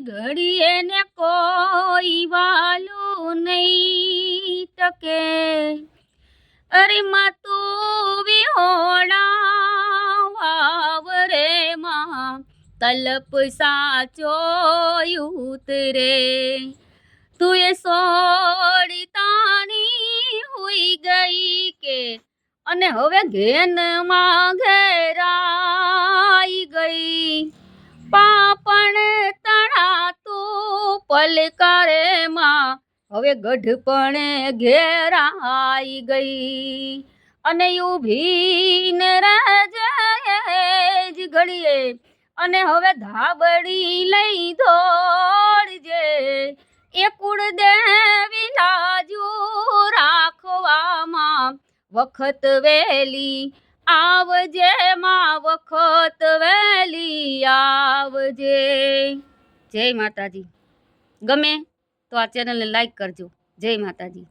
ઘડીએ ને કોઈ વાલું નહીં ટકે અરે માં તું વિહોણા રે માં, તલપ સાચો ઉતરે. તું એ તાણી હોઈ ગઈ કે, અને હવે ઘેનમાં ઘેરા પલકારે માં. હવે ગઢપણે ઘેરાઈ ગઈ. અને ઊભી ને જ ઘડીએ. અને હવે ધાબડી લઈ ધોળજે એ કુળદેવી લાજુ રાખવામાં વખત વેલી. આવજે માં, વખત વેલી, આવજે. જય માતાજી. ગમે તો આ ચેનલને લાઈક કરજો. જય માતાજી.